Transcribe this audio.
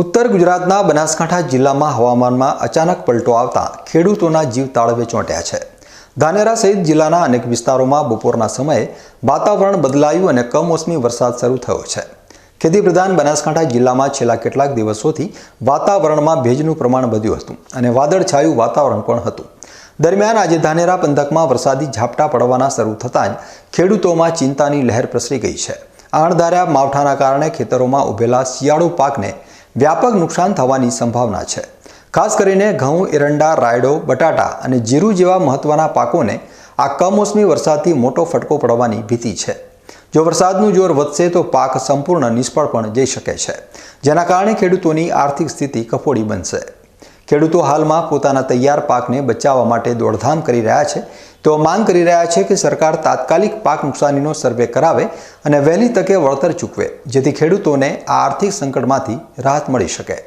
ઉત્તર ગુજરાતના બનાસકાંઠા જિલ્લામાં હવામાનમાં અચાનક પલટો આવતા ખેડૂતોના જીવ તાળવે ચોંટ્યા છે. ધાનેરા સહિત જિલ્લાના અનેક વિસ્તારોમાં બપોરના સમયે વાતાવરણ બદલાયું અને કમોસમી વરસાદ શરૂ થયો છે. ખેતી પ્રધાન બનાસકાંઠા જિલ્લામાં છેલ્લા કેટલાક દિવસોથી વાતાવરણમાં ભેજનું પ્રમાણ વધ્યું હતું અને વાદળછાયું વાતાવરણ પણ હતું. દરમિયાન આજે ધાનેરા પંથકમાં વરસાદી ઝાપટા પડવાના શરૂ થતાં જ ખેડૂતોમાં ચિંતાની લહેર પ્રસરી ગઈ છે. આણધાર્યા માવઠાના કારણે ખેતરોમાં ઉભેલા શિયાળુ પાકને વ્યાપક નુકસાન થવાની સંભાવના છે. ખાસ કરીને ઘઉં, એરંડા, રાયડો, બટાટા અને જીરું જેવા મહત્વના પાકોને આ કમોસમી વરસાદથી મોટો ફટકો પડવાની ભીતિ છે. જો વરસાદનું જોર વધશે તો પાક સંપૂર્ણ નિષ્ફળ પણ જઈ શકે છે, જેના કારણે ખેડૂતોની આર્થિક સ્થિતિ કફોડી બનશે. ખેડૂતો હાલમાં પોતાના તૈયાર પાકને બચાવવા માટે દોડધામ કરી રહ્યા છે. તેઓ માંગ કરી રહ્યા છે કે સરકાર તાત્કાલિક પાક નુકસાનીનો સર્વે કરાવે અને વહેલી તકે વળતર ચૂકવે, જેથી ખેડૂતોને આ આર્થિક સંકટમાંથી રાહત મળી શકે.